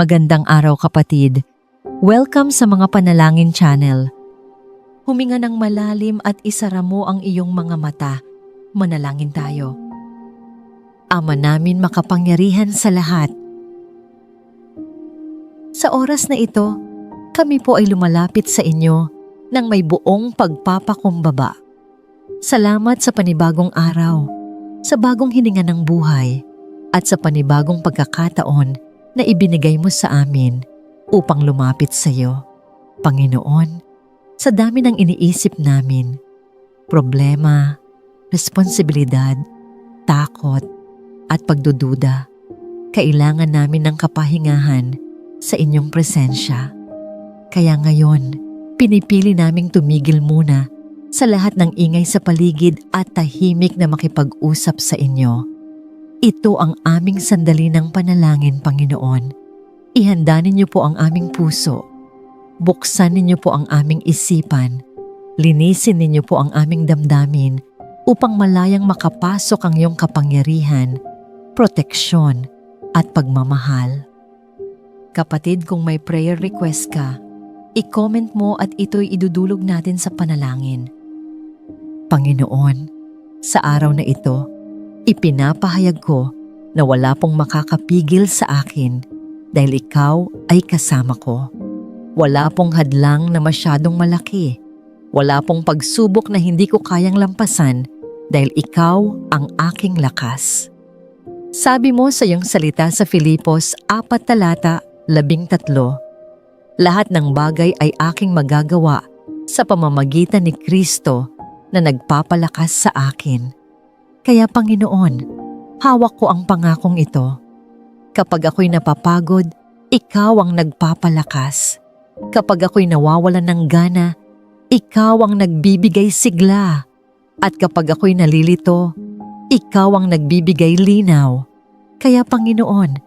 Magandang araw kapatid. Welcome sa mga panalangin channel. Huminga ng malalim at isara mo ang iyong mga mata. Manalangin tayo. Ama namin makapangyarihan sa lahat. Sa oras na ito, kami po ay lumalapit sa inyo ng may buong pagpapakumbaba. Salamat sa panibagong araw, sa bagong hininga ng buhay, at sa panibagong pagkakataon na ibinigay mo sa amin upang lumapit sa iyo. Panginoon, sa dami ng iniisip namin, problema, responsibilidad, takot, at pagdududa, kailangan namin ng kapahingahan sa inyong presensya. Kaya ngayon, pinipili naming tumigil muna sa lahat ng ingay sa paligid at tahimik na makipag-usap sa inyo. Ito ang aming sandali ng panalangin, Panginoon. Ihanda ninyo po ang aming puso. Buksan ninyo po ang aming isipan. Linisin ninyo po ang aming damdamin upang malayang makapasok ang iyong kapangyarihan, proteksyon, at pagmamahal. Kapatid, kung may prayer request ka, i-comment mo at ito'y idudulog natin sa panalangin. Panginoon, sa araw na ito, ipinapahayag ko na wala pong makakapigil sa akin dahil ikaw ay kasama ko. Wala pong hadlang na masyadong malaki. Wala pong pagsubok na hindi ko kayang lampasan dahil ikaw ang aking lakas. Sabi mo sa iyong salita sa Filipos 4 talata 13, Lahat ng bagay ay aking magagawa sa pamamagitan ni Kristo na nagpapalakas sa akin. Kaya Panginoon, hawak ko ang pangakong ito. Kapag ako'y napapagod, ikaw ang nagpapalakas. Kapag ako'y nawawalan ng gana, ikaw ang nagbibigay sigla. At kapag ako'y nalilito, ikaw ang nagbibigay linaw. Kaya Panginoon,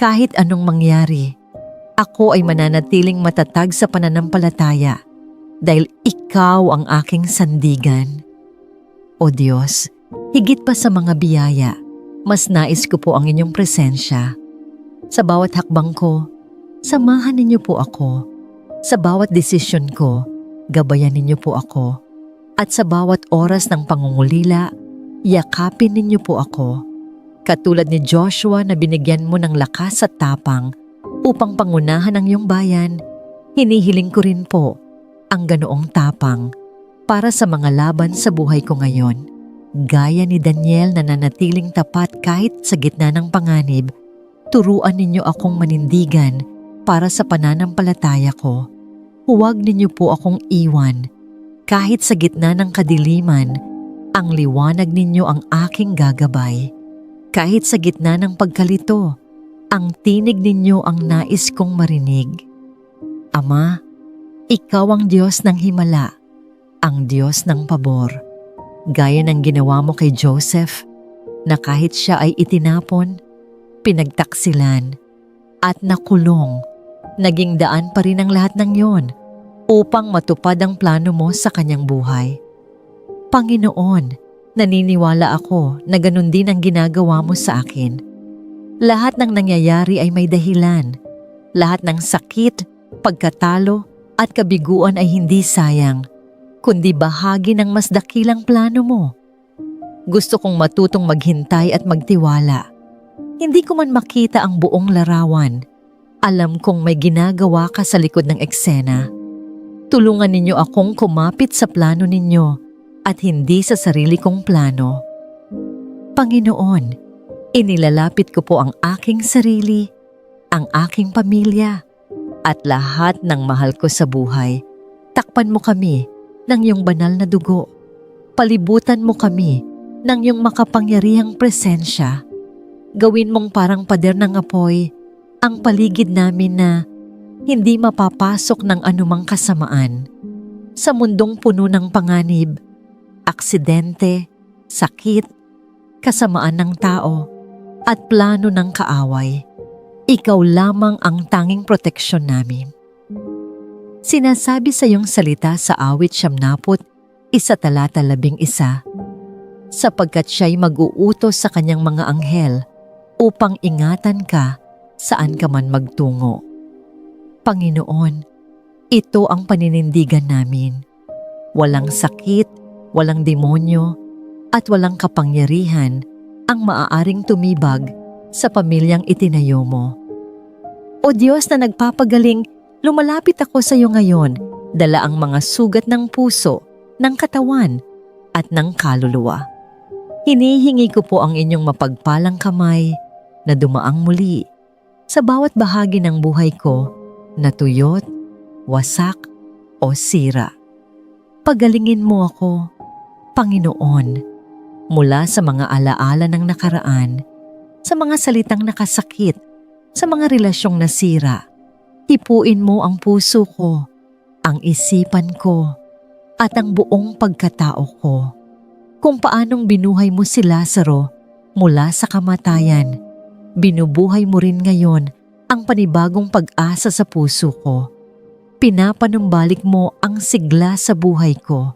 kahit anong mangyari, ako ay mananatiling matatag sa pananampalataya dahil ikaw ang aking sandigan. O Diyos, higit pa sa mga biyaya, mas nais ko po ang inyong presensya. Sa bawat hakbang ko, samahan ninyo po ako. Sa bawat desisyon ko, gabayan ninyo po ako. At sa bawat oras ng pangungulila, yakapin ninyo po ako. Katulad ni Joshua na binigyan mo ng lakas at tapang upang pangunahan ang iyong bayan, hinihiling ko rin po ang ganoong tapang para sa mga laban sa buhay ko ngayon. Gaya ni Daniel na nanatiling tapat kahit sa gitna ng panganib, turuan ninyo akong manindigan para sa pananampalataya ko. Huwag ninyo po akong iwan. Kahit sa gitna ng kadiliman, ang liwanag ninyo ang aking gagabay. Kahit sa gitna ng pagkalito, ang tinig ninyo ang nais kong marinig. Ama, ikaw ang Diyos ng himala, ang Diyos ng pabor. Gaya ng ginawa mo kay Joseph, na kahit siya ay itinapon, pinagtaksilan, at nakulong, naging daan pa rin ang lahat ng yon upang matupad ang plano mo sa kanyang buhay. Panginoon, Naniniwala ako na ganun din ang ginagawa mo sa akin. Lahat ng nangyayari ay may dahilan. Lahat ng sakit, pagkatalo at kabiguan ay hindi sayang, kundi bahagi ng mas dakilang plano mo. Gusto kong matutong maghintay at magtiwala. Hindi ko man makita ang buong larawan. Alam kong may ginagawa ka sa likod ng eksena. Tulungan ninyo akong kumapit sa plano ninyo at hindi sa sarili kong plano. Panginoon, inilalapit ko po ang aking sarili, ang aking pamilya, at lahat ng mahal ko sa buhay. Takpan mo kami ng iyong banal na dugo. Palibutan mo kami ng iyong makapangyarihang presensya. Gawin mong parang pader ng apoy ang paligid namin na hindi mapapasok ng anumang kasamaan. Sa mundong puno ng panganib, aksidente, sakit, kasamaan ng tao, at plano ng kaaway. Ikaw lamang ang tanging proteksyon namin. Sinasabi sa iyong salita sa awit siyamnaput, isa talata labing isa, sapagkat siya'y mag-uutos sa kanyang mga anghel upang ingatan ka saan ka man magtungo. Panginoon, ito ang paninindigan namin. Walang sakit, walang demonyo, at walang kapangyarihan ang maaaring tumibag sa pamilyang itinayo mo. O Diyos na nagpapagaling, lumalapit ako sa iyo ngayon, dala ang mga sugat ng puso, ng katawan, at ng kaluluwa. Hinihingi ko po ang inyong mapagpalang kamay na dumaang muli sa bawat bahagi ng buhay ko na tuyot, wasak, o sira. Pagalingin mo ako, Panginoon, mula sa mga alaala ng nakaraan, sa mga salitang nakasakit, sa mga relasyong nasira. Hipuin mo ang puso ko, ang isipan ko, at ang buong pagkatao ko. Kung paanong binuhay mo si Lazaro mula sa kamatayan, binubuhay mo rin ngayon ang panibagong pag-asa sa puso ko. Pinapanumbalik mo ang sigla sa buhay ko.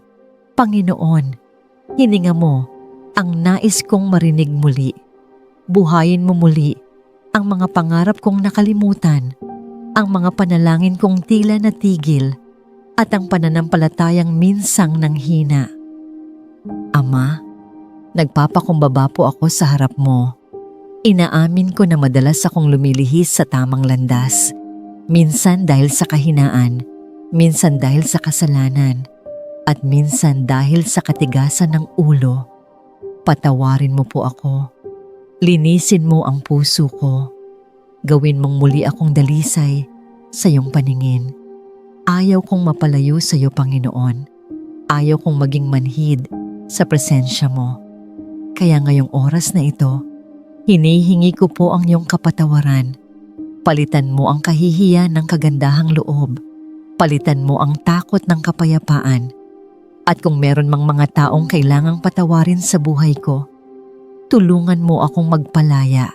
Panginoon, hininga mo ang nais kong marinig muli. Buhayin mo muli ang mga pangarap kong nakalimutan, ang mga panalangin kong tila natigil, at ang pananampalatayang minsang nanghina. Ama, nagpapakumbaba po ako sa harap mo. Inaamin ko na madalas akong lumilihis sa tamang landas. Minsan dahil sa kahinaan, minsan dahil sa kasalanan, at minsan dahil sa katigasan ng ulo. Patawarin mo po ako. Linisin mo ang puso ko. Gawin mong muli akong dalisay sa iyong paningin. Ayaw kong mapalayo sa iyo, Panginoon. Ayaw kong maging manhid sa presensya mo. Kaya ngayong oras na ito, hinihingi ko po ang iyong kapatawaran. Palitan mo ang kahihiyan ng kagandahang loob. Palitan mo ang takot ng kapayapaan. At kung meron mang mga taong kailangang patawarin sa buhay ko, tulungan mo akong magpalaya.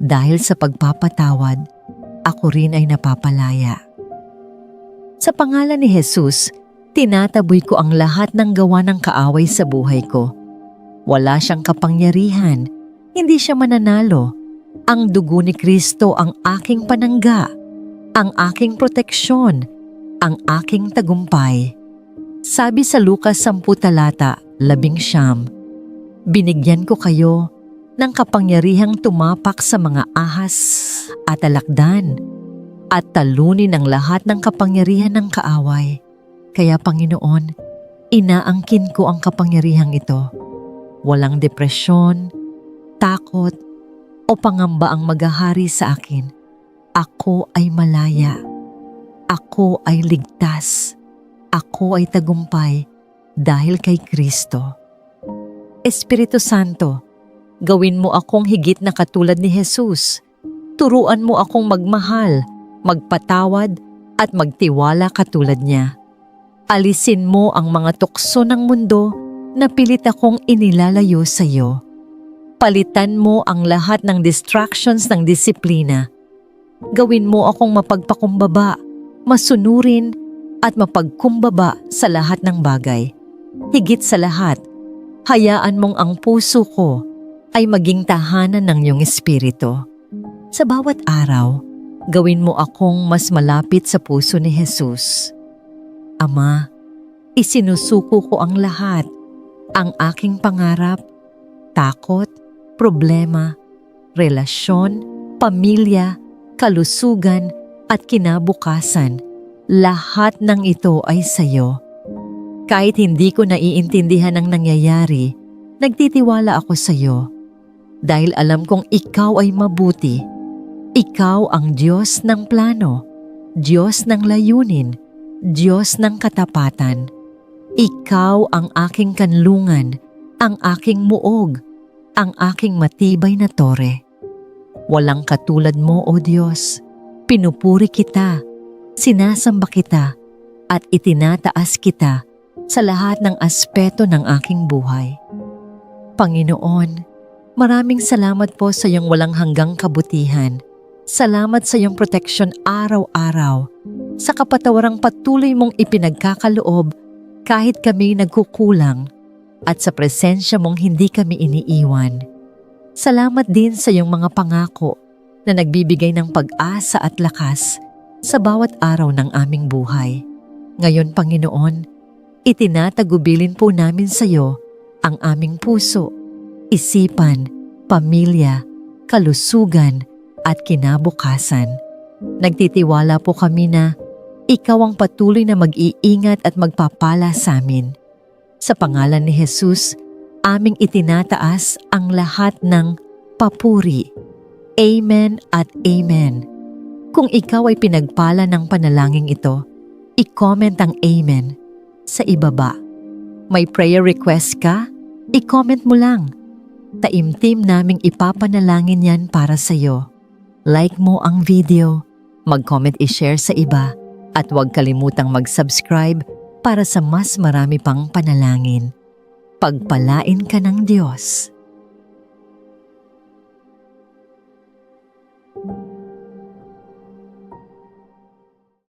Dahil sa pagpapatawad, ako rin ay napapalaya. Sa pangalan ni Jesus, tinataboy ko ang lahat ng gawa ng kaaway sa buhay ko. Wala siyang kapangyarihan, hindi siya mananalo. Ang dugo ni Kristo ang aking panangga, ang aking proteksyon, ang aking tagumpay. Sabi sa Lukas 10 talata, labing siyam, Binigyan ko kayo ng kapangyarihang tumapak sa mga ahas at alakdan at talunin ang lahat ng kapangyarihan ng kaaway. Kaya Panginoon, inaangkin ko ang kapangyarihang ito. Walang depresyon, takot, o pangamba ang maghahari sa akin. Ako ay malaya. Ako ay ligtas. Ako ay tagumpay dahil kay Kristo. Espiritu Santo, gawin mo akong higit na katulad ni Jesus. Turuan mo akong magmahal, magpatawad, at magtiwala katulad niya. Alisin mo ang mga tukso ng mundo na pilit akong inilalayo sa iyo. Palitan mo ang lahat ng distractions ng disiplina. Gawin mo akong mapagpakumbaba, masunurin, at mapagkumbaba sa lahat ng bagay. Higit sa lahat, hayaan mong ang puso ko ay maging tahanan ng iyong espiritu. Sa bawat araw, gawin mo akong mas malapit sa puso ni Jesus. Ama, isinusuko ko ang lahat, ang aking pangarap, takot, problema, relasyon, pamilya, kalusugan, at kinabukasan. Lahat ng ito ay sa iyo. Kahit hindi ko naiintindihan ang nangyayari, nagtitiwala ako sa iyo. Dahil alam kong ikaw ay mabuti. Ikaw ang Diyos ng plano, Diyos ng layunin, Diyos ng katapatan. Ikaw ang aking kanlungan, ang aking muog, ang aking matibay na tore. Walang katulad mo, O Diyos. Pinupuri kita, sinasamba kita, at itinataas kita sa lahat ng aspeto ng aking buhay. Panginoon, maraming salamat po sa iyong walang hanggang kabutihan. Salamat sa iyong proteksyon araw-araw, sa kapatawarang patuloy mong ipinagkakaloob kahit kami nagkukulang at sa presensya mong hindi kami iniiwan. Salamat din sa iyong mga pangako na nagbibigay ng pag-asa at lakas sa bawat araw ng aming buhay. Ngayon, Panginoon, itinatagubilin po namin sa iyo ang aming puso, isipan, pamilya, kalusugan at kinabukasan. Nagtitiwala po kami na ikaw ang patuloy na mag-iingat at magpapala sa amin. Sa pangalan ni Jesus, aming itinataas ang lahat ng papuri. Amen at Amen. Kung ikaw ay pinagpala ng panalangin ito, i-comment ang Amen sa ibaba. May prayer request ka? I-comment mo lang. Taimtim naming ipapanalangin yan para sa iyo. Like mo ang video, mag-comment i-share sa iba, at huwag kalimutang mag-subscribe para sa mas marami pang panalangin. Pagpalain ka ng Diyos.